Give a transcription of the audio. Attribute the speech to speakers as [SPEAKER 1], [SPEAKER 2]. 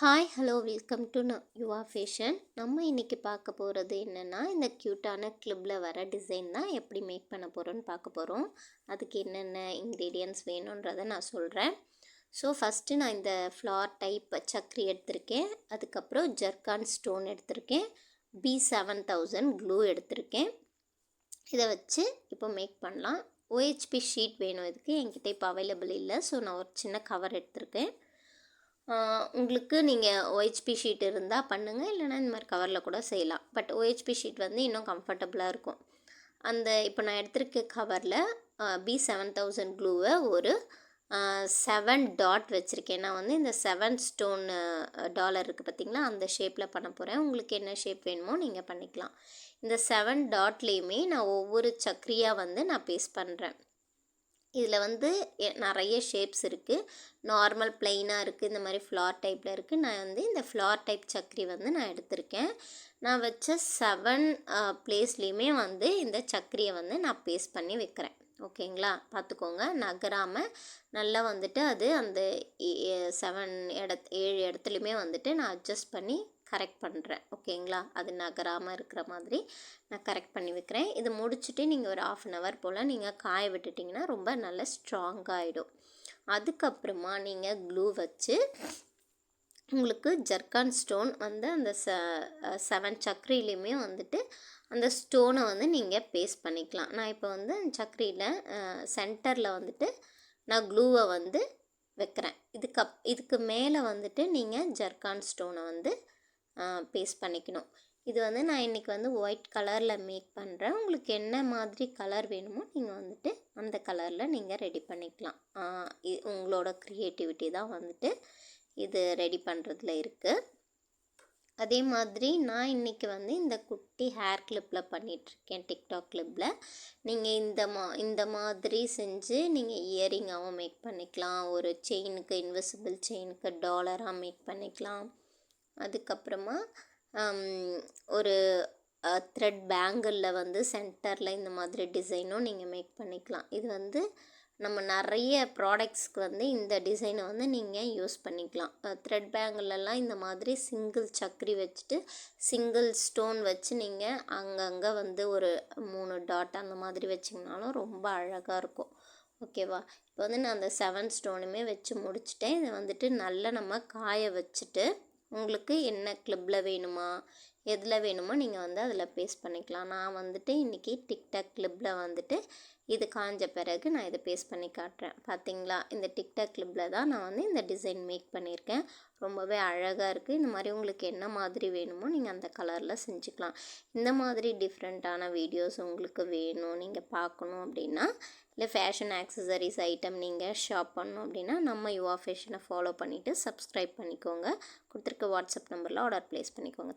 [SPEAKER 1] Hi hello welcome to Yuva fashion நம்ம இன்றைக்கி பார்க்க போகிறது என்னென்னா இந்த க்யூட்டான கிளிப்பில் வர டிசைன் தான் எப்படி மேக் பண்ண போகிறோன்னு பார்க்க போகிறோம் அதுக்கு என்னென்ன இன்க்ரீடியன்ஸ் வேணுன்றதை நான் சொல்கிறேன் ஸோ ஃபஸ்ட்டு நான் இந்த ஃப்ளார் டைப் சக்கரி எடுத்திருக்கேன். அதுக்கப்புறம் ஜர்கான் ஸ்டோன் எடுத்திருக்கேன். பி செவன் தௌசண்ட் க்ளூ எடுத்திருக்கேன். இதை வச்சு இப்போ மேக் பண்ணலாம். ஓஹெச்பி ஷீட் வேணும். இதுக்கு என்கிட்ட இப்போ அவைலபிள் இல்லை. ஸோ நான் ஒரு சின்ன கவர் எடுத்திருக்கேன். உங்களுக்கு நீங்கள் ஓஹெச்பி ஷீட் இருந்தால் பண்ணுங்கள் இல்லைனா இந்த மாதிரி கவரில் கூட செய்யலாம். பட் ஓஹெச்பி ஷீட் வந்து இன்னும் கம்ஃபர்டபுளாக இருக்கும். அந்த இப்போ நான் எடுத்திருக்க கவரில் பி செவன் தௌசண்ட் க்ளூவை ஒரு செவன் டாட் வச்சுருக்கேன். நான் வந்து இந்த செவன் ஸ்டோன் டாலர் இருக்குது பார்த்திங்களா அந்த ஷேப்பில் பண்ண போகிறேன் உங்களுக்கு என்ன ஷேப் வேணுமோ நீங்கள் பண்ணிக்கலாம். இந்த செவன் டாட்லேயுமே நான் ஒவ்வொரு சக்கரியாக வந்து நான் பேஸ்ட் பண்ணுறேன் இதில் வந்து நிறைய ஷேப்ஸ் இருக்குது நார்மல் பிளெயினாக இருக்குது இந்த மாதிரி ஃப்ளார் டைப்பில் இருக்குது நான் வந்து இந்த ஃப்ளார் டைப் சக்கரி வந்து நான் எடுத்திருக்கேன். நான் வச்ச செவன் பிளேஸ்லேயுமே வந்து இந்த சக்கரியை வந்து நான் பேஸ்ட் பண்ணி வைக்கிறேன். ஓகேங்களா? பார்த்துக்கோங்க நகராமல் நல்லா வந்துட்டு அது அந்த செவன் இடத் ஏழு இடத்துலையுமே வந்துட்டு நான் அட்ஜஸ்ட் பண்ணி கரெக்ட் பண்ணுறேன் ஓகேங்களா அது நகராமல் இருக்கிற மாதிரி நான் கரெக்ட் பண்ணி வைக்கிறேன். இது முடிச்சுட்டு நீங்கள் ஒரு ஆஃப் அன் ஹவர் போல் நீங்கள் காய விட்டுட்டிங்கன்னா ரொம்ப நல்ல ஸ்ட்ராங்காகிடும் அதுக்கப்புறமா நீங்கள் க்ளூ வச்சு உங்களுக்கு ஜர்கான் ஸ்டோன் வந்து அந்த ச செவன் சக்கரிலையுமே வந்துட்டு அந்த ஸ்டோனை வந்து நீங்கள் பேஸ்ட் பண்ணிக்கலாம். நான் இப்போ வந்து சக்கரியில் சென்டரில் வந்துட்டு நான் க்ளூவை வந்து வைக்கிறேன். இதுக்கு இதுக்கு மேலே வந்துட்டு நீங்கள் ஜர்கான் ஸ்டோனை வந்து பேஸ்ட் பண்ணிக்கணும். இது வந்து நான் இன்றைக்கி வந்து ஒயிட் கலரில் மேக் பண்ணுறேன் உங்களுக்கு என்ன மாதிரி கலர் வேணுமோ நீங்கள் வந்துட்டு அந்த கலரில் நீங்கள் ரெடி பண்ணிக்கலாம். உங்களோட க்ரியேட்டிவிட்டி தான் வந்துட்டு இது ரெடி பண்ணுறதுல இருக்குது அதே மாதிரி நான் இன்றைக்கி வந்து இந்த குட்டி ஹேர் கிளிப்பில் பண்ணிகிட்ருக்கேன் டிக்டாக் கிளிப்பில் நீங்கள் இந்த மா இந்த மாதிரி செஞ்சு நீங்கள் இயரிங்காகவும் மேக் பண்ணிக்கலாம். ஒரு செயினுக்கு இன்விசிபிள் செயினுக்கு டாலராக மேக் பண்ணிக்கலாம். அதுக்கப்புறமா ஒரு த்ரெட் பேங்கிளில் வந்து சென்டரில் இந்த மாதிரி டிசைனும் நீங்கள் மேக் பண்ணிக்கலாம். இது வந்து நம்ம நிறைய ப்ராடக்ட்ஸ்க்கு வந்து இந்த டிசைனை வந்து நீங்கள் யூஸ் பண்ணிக்கலாம். த்ரெட் பேங்கிலெலாம் இந்த மாதிரி சிங்கிள் சக்கரி வச்சுட்டு சிங்கிள் ஸ்டோன் வச்சு நீங்கள் அங்கங்கே வந்து ஒரு மூணு டாட் அந்த மாதிரி வச்சிங்கனாலும் ரொம்ப அழகாக இருக்கும். ஓகேவா இப்போ வந்து நான் அந்த செவன் ஸ்டோனுமே வச்சு முடிச்சிட்டேன். இதை வந்துட்டு நல்லா நம்ம காய வச்சுட்டு உங்களுக்கு என்ன கிளப்பில் வேணுமா? எதில் வேணுமோ நீங்கள் வந்து அதில் பேஸ்ட் பண்ணிக்கலாம். நான் வந்துட்டு இன்றைக்கி டிக்டாக் கிளிப்பில் வந்துட்டு இது காஞ்ச பிறகு நான் இதை பேஸ்ட் பண்ணி காட்டுறேன். பார்த்தீங்களா இந்த டிக்டாக் கிளிப்பில் தான் நான் வந்து இந்த டிசைன் மேக் பண்ணியிருக்கேன். ரொம்பவே அழகாக இருக்குது இந்த மாதிரி உங்களுக்கு என்ன மாதிரி வேணுமோ நீங்கள் அந்த கலரில் செஞ்சுக்கலாம். இந்த மாதிரி டிஃப்ரெண்ட்டான வீடியோஸ் உங்களுக்கு வேணும் நீங்கள் பார்க்கணும் அப்படின்னா இல்லை ஃபேஷன் ஆக்சசரிஸ் ஐட்டம் நீங்கள் ஷாப் பண்ணணும் அப்படின்னா நம்ம யுவா ஃபேஷனை ஃபாலோ பண்ணிவிட்டு சப்ஸ்கிரைப் பண்ணிக்கோங்க. கொடுத்துருக்க வாட்ஸ்அப் நம்பரில் ஆர்டர் ப்ளேஸ் பண்ணிக்கோங்க.